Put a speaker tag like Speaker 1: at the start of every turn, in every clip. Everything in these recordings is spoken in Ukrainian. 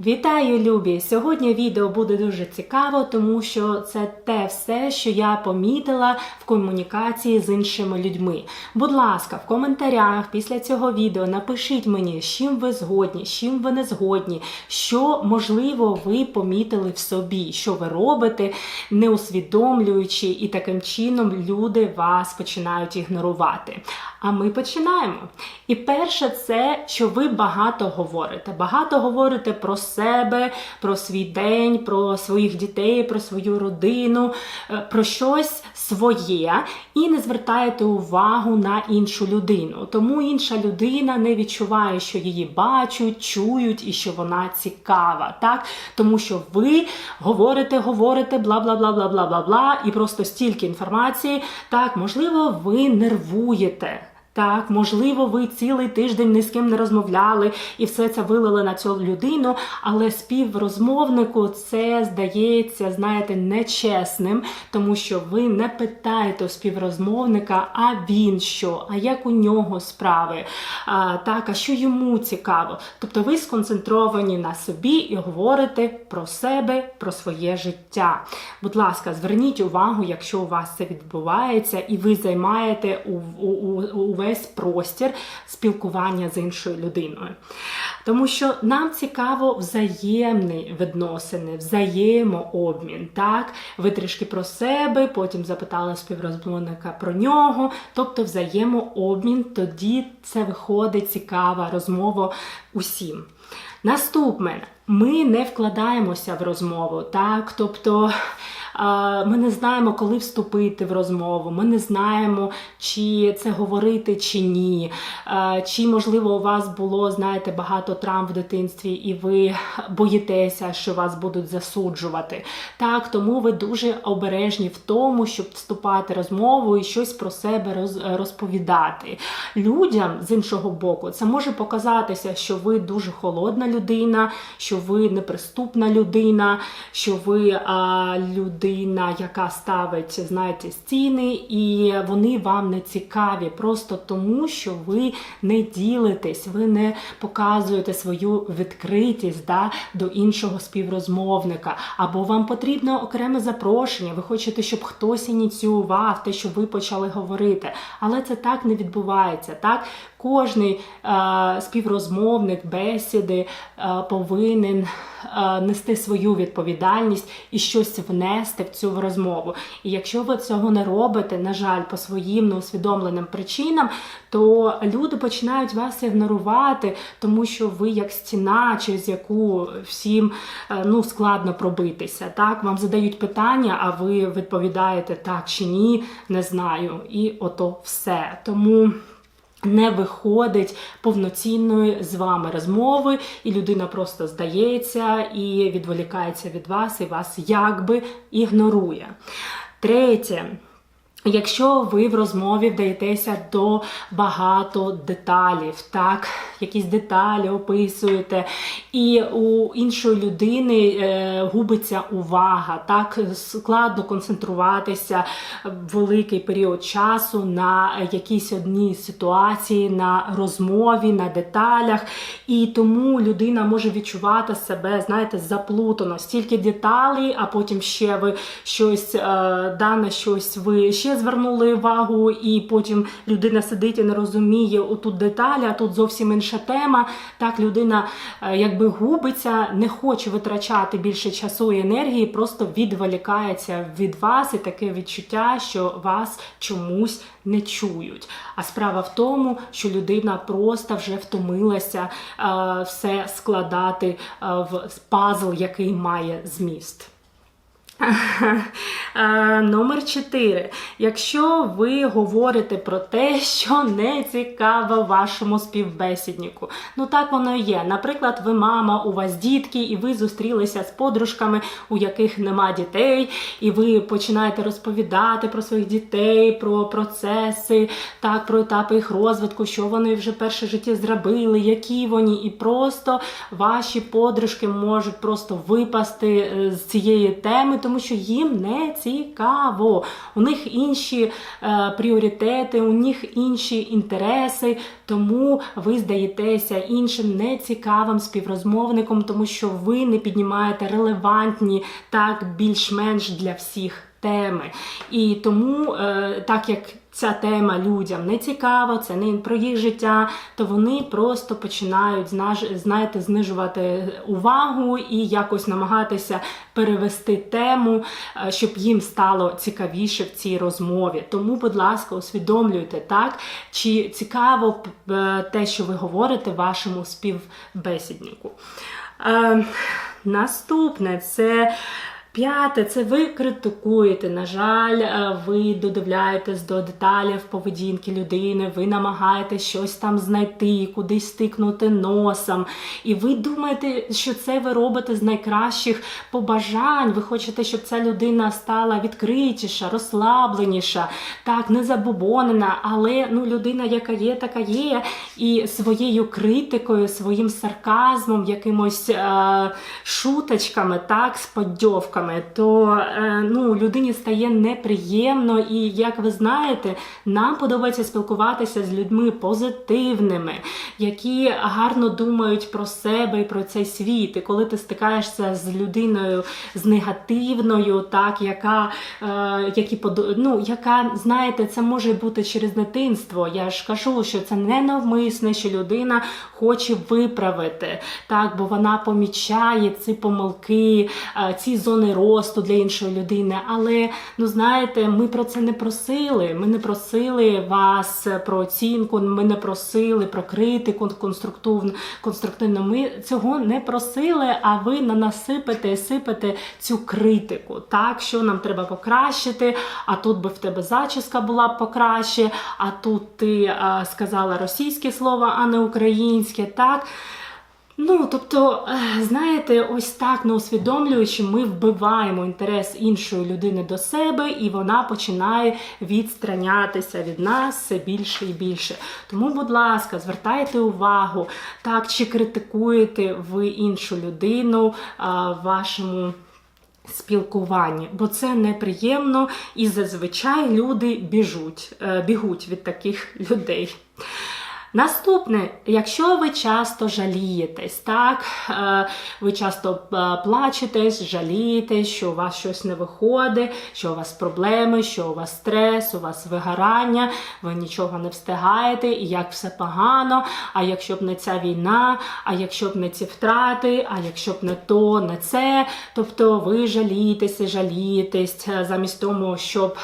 Speaker 1: Вітаю, любі! Сьогодні відео буде дуже цікаво, тому що це те все, що я помітила в комунікації з іншими людьми. Будь ласка, в коментарях після цього відео напишіть мені, з чим ви згодні, з чим ви не згодні, що можливо ви помітили в собі, що ви робите, не усвідомлюючи, і таким чином люди вас починають ігнорувати. А ми починаємо. І перше, це що ви багато говорите. Багато говорите про себе, про свій день, про своїх дітей, про свою родину, е, про щось своє і не звертаєте увагу на іншу людину. Тому інша людина не відчуває, що її бачать, чують і що вона цікава. Так? Тому що ви говорите, говорите, бла бла бла бла бла бла бла, і просто стільки інформації. Так, можливо, ви нервуєте. Так, можливо, ви цілий тиждень ні з ким не розмовляли і все це вилили на цю людину, але співрозмовнику це здається, знаєте, нечесним, тому що ви не питаєте у співрозмовника, а він що, а як у нього справи, а, так, а що йому цікаво. Тобто ви сконцентровані на собі і говорите про себе, про своє життя. Будь ласка, зверніть увагу, якщо у вас це відбувається, і ви займаєте у, у, у, увесь простір спілкування з іншою людиною. Тому що нам цікаво взаємні відносини, взаємообмін. Так, ви трішки про себе, потім запитали співрозмовника про нього. Тобто взаємообмін, тоді це виходить цікава розмова усім. Наступне, ми не вкладаємося в розмову, так, тобто. Ми не знаємо, коли вступити в розмову. Ми не знаємо, чи це говорити чи ні. Чи, можливо, у вас було, знаєте, багато травм в дитинстві, і ви боїтеся, що вас будуть засуджувати. Так, тому ви дуже обережні в тому, щоб вступати в розмову і щось про себе розповідати. Людям з іншого боку, це може показатися, що ви дуже холодна людина, що ви неприступна людина, що ви а, людина людина, яка ставить, знаєте, стіни, і вони вам не цікаві, просто тому, що ви не ділитесь, ви не показуєте свою відкритість да, до іншого співрозмовника. Або вам потрібно окреме запрошення, ви хочете, щоб хтось ініціював те, що ви почали говорити. Але це так не відбувається. так? Кожний е, співрозмовник бесіди е, повинен е, нести свою відповідальність і щось внести в цю розмову. І якщо ви цього не робите, на жаль, по своїм неусвідомленим причинам, то люди починають вас ігнорувати, тому що ви як стіна, через яку всім е, ну, складно пробитися. Так, вам задають питання, а ви відповідаєте так чи ні, не знаю. І ото все. Тому. Не виходить повноцінної з вами розмови, і людина просто здається і відволікається від вас, і вас якби ігнорує. Третє. Якщо ви в розмові вдаєтеся до багато деталів, так, якісь деталі описуєте, і у іншої людини е, губиться увага, так, складно концентруватися великий період часу на якійсь одній ситуації, на розмові, на деталях. І тому людина може відчувати себе, знаєте, заплутано, стільки деталей, а потім ще ви щось е, дане щось ви ще звернули увагу, і потім людина сидить і не розуміє отут деталі, а тут зовсім інша тема. Так, людина е, якби губиться, не хоче витрачати більше часу і енергії, просто відволікається від вас, і таке відчуття, що вас чомусь не чують. А справа в тому, що людина просто вже втомилася е, все складати е, в пазл, який має зміст. Номер 4. Якщо ви говорите про те, що не цікаво вашому співбесіднику, ну так воно і є. Наприклад, ви мама, у вас дітки, і ви зустрілися з подружками, у яких нема дітей, і ви починаєте розповідати про своїх дітей, про процеси, так, про етапи їх розвитку, що вони вже перше житті зробили, які вони, і просто ваші подружки можуть просто випасти е, з цієї теми тому що їм не цікаво. У них інші е, пріоритети, у них інші інтереси, тому ви здаєтеся іншим нецікавим співрозмовником, тому що ви не піднімаєте релевантні, так більш-менш для всіх теми. І тому, е, так як ця тема людям не цікава, це не про їх життя, то вони просто починають знаєте, знижувати увагу і якось намагатися перевести тему, е, щоб їм стало цікавіше в цій розмові. Тому, будь ласка, усвідомлюйте так, чи цікаво е, те, що ви говорите вашому співбесіднику. Е, наступне це. П'яте, це ви критикуєте. На жаль, е, ви додивляєтесь до деталів поведінки людини, ви намагаєтесь щось там знайти, кудись стикнути носом. І ви думаєте, що це ви робите з найкращих побажань. Ви хочете, щоб ця людина стала відкритіша, розслабленіша, так, не забобонена, але ну, людина, яка є, така є, і своєю критикою, своїм сарказмом, якимось е, шуточками, так, з поддьовками, то е, ну, людині стає неприємно. І як ви знаєте, нам подобається спілкуватися з людьми позитивними, які гарно думають про себе і про цей світ. І коли ти стикаєшся з людиною з негативною, так, яка, е, які, ну, яка, знаєте, це може бути через дитинство. Я ж кажу, що це не навмисне, що людина хоче виправити, так, бо вона помічає ці помилки, е, ці зони росту для іншої людини. Але ну знаєте, ми про це не просили. Ми не просили вас про оцінку, ми не просили про критику конструктивну. конструктивну. Ми цього не просили, а ви на нас сипете і сипете цю критику. Так, що нам треба покращити, а тут би в тебе зачіска була б покраще, а тут ти е, сказала російське слово, а не українське. Так. Ну, тобто, е, знаєте, ось так не усвідомлюючи, ми вбиваємо інтерес іншої людини до себе, і вона починає відстранятися від нас все більше і більше. Тому, будь ласка, звертайте увагу, так чи критикуєте ви іншу людину а, в вашому. Спілкуванні, бо це неприємно, і зазвичай люди біжуть, е, бігуть від таких людей. Наступне, якщо ви часто жалієтесь, так, е, ви часто е, плачетесь, жалієтесь, що у вас щось не виходить, що у вас проблеми, що у вас стрес, у вас вигорання, ви нічого не встигаєте, і як все погано, а якщо б не ця війна, а якщо б не ці втрати, а якщо б не то, не це, тобто ви жалієтеся, жалієтесь, е, замість того, щоб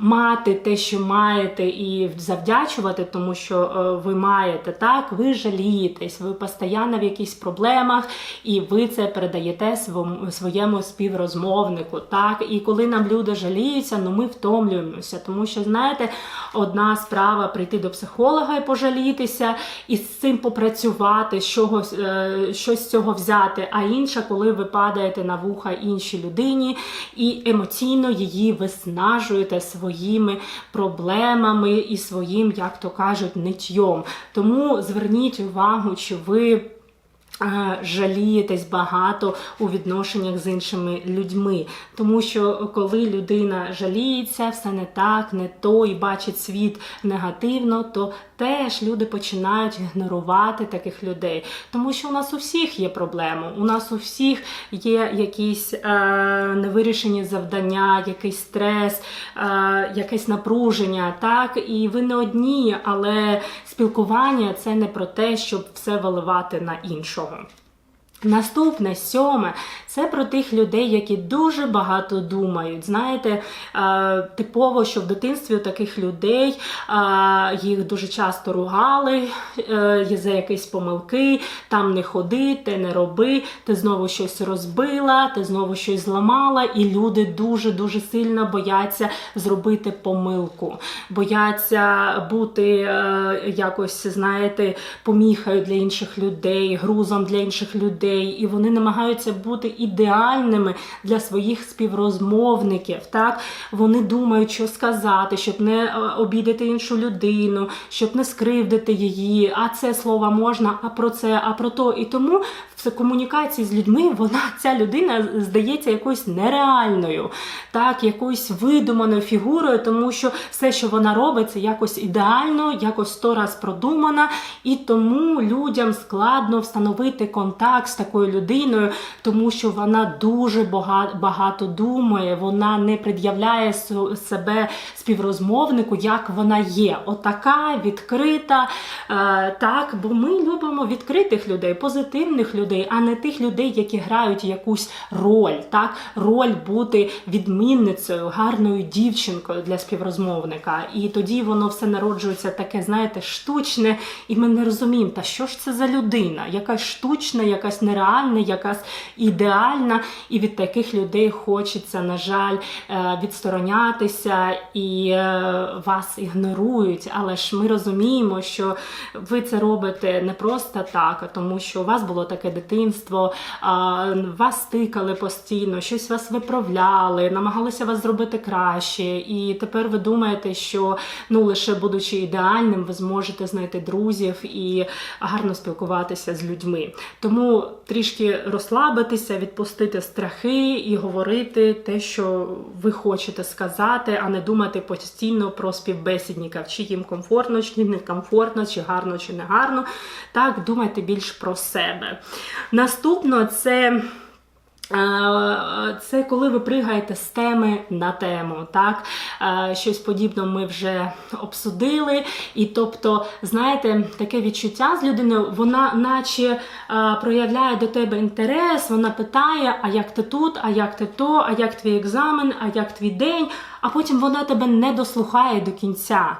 Speaker 1: мати те, що маєте, і завдячувати, тому що е, ви маєте так, ви жалієтесь, ви постійно в якихось проблемах, і ви це передаєте своєму, співрозмовнику. Так, і коли нам люди жаліються, ну ми втомлюємося, тому що знаєте, одна справа прийти до психолога і пожалітися, і з цим попрацювати, чогось, е, щось з цього взяти. А інша, коли ви падаєте на вуха іншій людині і емоційно її виснажуєте своїми проблемами і своїм, як то кажуть, ниттєм. Тому зверніть увагу, чи ви. Е, Жалієтесь багато у відношеннях з іншими людьми, тому що коли людина жаліється, все не так, не то і бачить світ негативно, то теж люди починають ігнорувати таких людей, тому що у нас у всіх є проблеми, у нас у всіх є якісь е, невирішені завдання, якийсь стрес, е, якесь напруження, так? І ви не одні, але спілкування це не про те, щоб все виливати на іншого. home. Наступне сьоме. Це про тих людей, які дуже багато думають. Знаєте, е, типово, що в дитинстві у таких людей е, їх дуже часто ругали е, є за якісь помилки, там не ходи, те не роби, ти знову щось розбила, ти знову щось зламала, і люди дуже дуже сильно бояться зробити помилку, бояться бути е, якось, знаєте, поміхою для інших людей, грузом для інших людей, і вони намагаються бути ідеальними для своїх співрозмовників. Так вони думають, що сказати, щоб не е, обідати іншу людину, щоб не скривдити її. А це слово можна, а про це, а про то. І тому в комунікації з людьми вона ця людина здається якоюсь нереальною, так, якоюсь видуманою фігурою, тому що все, що вона робить, це якось ідеально, якось сто раз продумано, і тому людям складно встановити контакт з такою людиною, тому що вона дуже багато, багато думає, вона не пред'являє себе співрозмовнику, як вона є. Отака відкрита. Е, так, бо ми любимо відкритих людей, позитивних людей, а не тих людей, які грають якусь роль. Так, роль бути відмінницею, гарною дівчинкою для співрозмовника. І тоді воно все народжується таке, знаєте, штучне, і ми не розуміємо, та що ж це за людина? Якась штучна, якась нереальна, якась ідеальна. І від таких людей хочеться, на жаль, е, відсторонятися і е, вас ігнорують. Але ж ми розуміємо, що ви це робите не просто так, а тому що у вас було таке дитинство, а, вас стикали постійно, щось вас виправляли, намагалися вас зробити краще. І тепер ви думаєте, що ну лише будучи ідеальним, ви зможете знайти друзів і гарно спілкуватися з людьми. Тому трішки розслабитися, відпустити страхи і говорити те, що ви хочете сказати, а не думати постійно про співбесідників, чи їм комфортно, чи не комфортно, чи гарно, чи не гарно. Так, думайте більш про себе. Наступно це. Е, Це коли ви пригаєте з теми на тему, так Е, щось подібне ми вже обсудили. І тобто, знаєте, таке відчуття з людиною, вона наче е, проявляє до тебе інтерес, вона питає: а як ти тут, а як ти то, а як твій екзамен, а як твій день, а потім вона тебе не дослухає до кінця.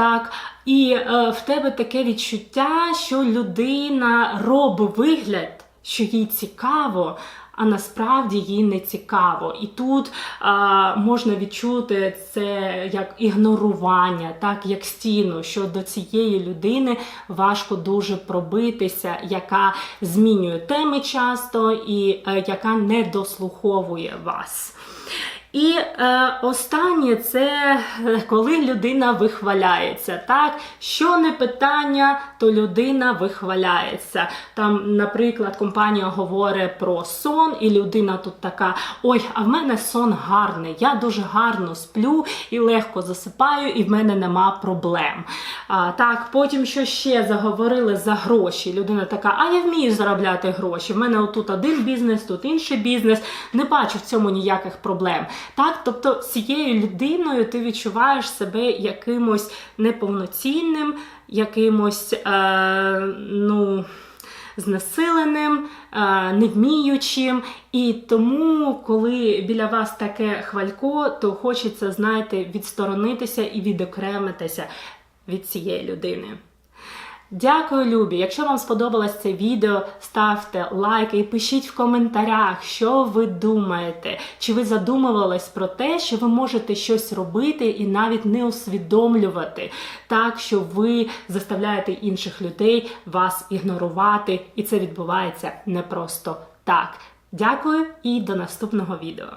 Speaker 1: Так, і е, в тебе таке відчуття, що людина робить вигляд, що їй цікаво, а насправді їй не цікаво. І тут а, можна відчути це як ігнорування, так як стіну, що до цієї людини важко дуже пробитися, яка змінює теми часто і е, яка не дослуховує вас. І е, останнє це е, коли людина вихваляється. Так, що не питання, то людина вихваляється. Там, наприклад, компанія говорить про сон, і людина тут така: ой, а в мене сон гарний, я дуже гарно сплю і легко засипаю, і в мене нема проблем. А, так, потім що ще заговорили за гроші. Людина така, а я вмію заробляти гроші. В мене отут один бізнес, тут інший бізнес. Не бачу в цьому ніяких проблем. Так, тобто цією людиною ти відчуваєш себе якимось неповноцінним, якимось е, ну, знесиленим, е, невміючим. І тому, коли біля вас таке хвалько, то хочеться, знаєте, відсторонитися і відокремитися від цієї людини. Дякую, любі! Якщо вам сподобалось це відео, ставте лайк і пишіть в коментарях, що ви думаєте. Чи ви задумувались про те, що ви можете щось робити і навіть не усвідомлювати, так що ви заставляєте інших людей вас ігнорувати, і це відбувається не просто так. Дякую і до наступного відео.